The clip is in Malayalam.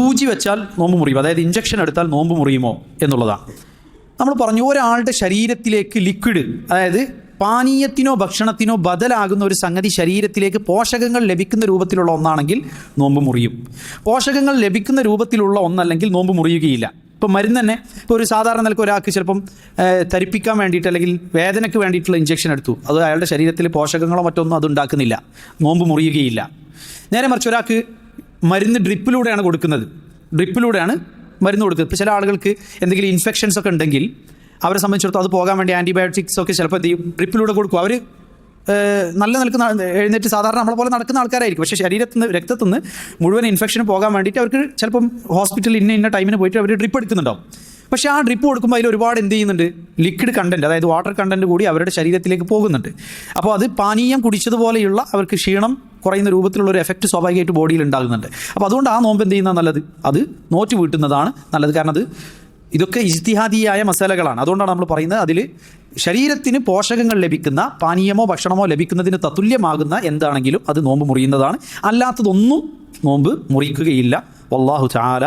സൂചി വെച്ചാൽ നോമ്പ് മുറിയും അതായത് ഇഞ്ചക്ഷൻ എടുത്താൽ നോമ്പ് മുറിയുമോ എന്നുള്ളതാണ്. നമ്മൾ പറഞ്ഞു ഒരാളുടെ ശരീരത്തിലേക്ക് ലിക്വിഡ് അതായത് പാനീയത്തിനോ ഭക്ഷണത്തിനോ ബദലാകുന്ന ഒരു സംഗതി ശരീരത്തിലേക്ക് പോഷകങ്ങൾ ലഭിക്കുന്ന രൂപത്തിലുള്ള ഒന്നാണെങ്കിൽ നോമ്പ് മുറിയും. പോഷകങ്ങൾ ലഭിക്കുന്ന രൂപത്തിലുള്ള ഒന്നല്ലെങ്കിൽ നോമ്പ് മുറിയുകയില്ല. ഇപ്പം മരുന്ന് തന്നെ ഇപ്പോൾ ഒരു സാധാരണ നിലയ്ക്ക് ഒരാൾക്ക് ചിലപ്പം തരിപ്പിക്കാൻ വേണ്ടിയിട്ട് അല്ലെങ്കിൽ വേദനയ്ക്ക് വേണ്ടിയിട്ടുള്ള ഇഞ്ചക്ഷൻ എടുത്തു. അത് അയാളുടെ ശരീരത്തിൽ പോഷകങ്ങളോ മറ്റൊന്നും അത് ഉണ്ടാക്കുന്നില്ല. നോമ്പ് മുറിയുകയില്ല. നേരെ മറിച്ച് ഒരാൾക്ക് മരുന്ന് ഡ്രിപ്പിലൂടെയാണ് കൊടുക്കുന്നത്. ഡ്രിപ്പിലൂടെയാണ് മരുന്ന് കൊടുക്കുന്നത്. ഇപ്പോൾ ചില ആളുകൾക്ക് എന്തെങ്കിലും ഇൻഫെക്ഷൻസ് ഒക്കെ ഉണ്ടെങ്കിൽ അവരെ സംബന്ധിച്ചിടത്തോളം അത് പോകാൻ വേണ്ടി ആന്റിബയോട്ടിക്സ് ഒക്കെ ചിലപ്പോൾ എന്ത് ചെയ്യും? ഡ്രിപ്പിലൂടെ കൊടുക്കും. അവർ നല്ല നിലയ്ക്ക് എഴുന്നേറ്റ് സാധാരണ നമ്മളെ പോലെ നടക്കുന്ന ആൾക്കാരായിരിക്കും. പക്ഷേ ശരീരത്തിൽ നിന്ന് രക്തത്തിൽ നിന്ന് മുഴുവൻ ഇൻഫെക്ഷൻ പോകാൻ വേണ്ടിയിട്ട് അവർക്ക് ചിലപ്പം ഹോസ്പിറ്റലിൽ ഇന്ന ഇന്ന ടൈമിന് പോയിട്ട് അവർ ഡ്രിപ്പ് എടുക്കുന്നുണ്ടാവും. പക്ഷേ ആ ഡ്രിപ്പ് കൊടുക്കുമ്പോൾ അതിൽ ഒരുപാട് എന്ത് ചെയ്യുന്നുണ്ട്? ലിക്വിഡ് കണ്ടന്റ് അതായത് വാട്ടർ കണ്ടന്റ് കൂടി അവരുടെ ശരീരത്തിലേക്ക് പോകുന്നുണ്ട്. അപ്പോൾ അത് പാനീയം കുടിച്ചതുപോലെയുള്ള അവർക്ക് ക്ഷീണം കുറയുന്ന രൂപത്തിലുള്ള ഒരു എഫക്റ്റ് സ്വാഭാവികമായിട്ട് ബോഡിയിൽ ഉണ്ടാകുന്നുണ്ട്. അപ്പോൾ അതുകൊണ്ട് ആ നോമ്പ് എന്ത് ചെയ്യുന്ന നല്ലത്? അത് നോറ്റ് വീട്ടുന്നതാണ് നല്ലത്. കാരണം അത് ഇതൊക്കെ ഇജ്തിഹാദിയായ മസാലകളാണ്. അതുകൊണ്ടാണ് നമ്മൾ പറയുന്നത് അതിൽ ശരീരത്തിന് പോഷകങ്ങൾ ലഭിക്കുന്ന പാനീയമോ ഭക്ഷണമോ ലഭിക്കുന്നതിന് തത്തുല്യമാകുന്ന എന്താണെങ്കിലും അത് നോമ്പ് മുറിയുന്നതാണ്. അല്ലാത്തതൊന്നും നോമ്പ് മുറിക്കുകയില്ല. വല്ലാഹു ചാല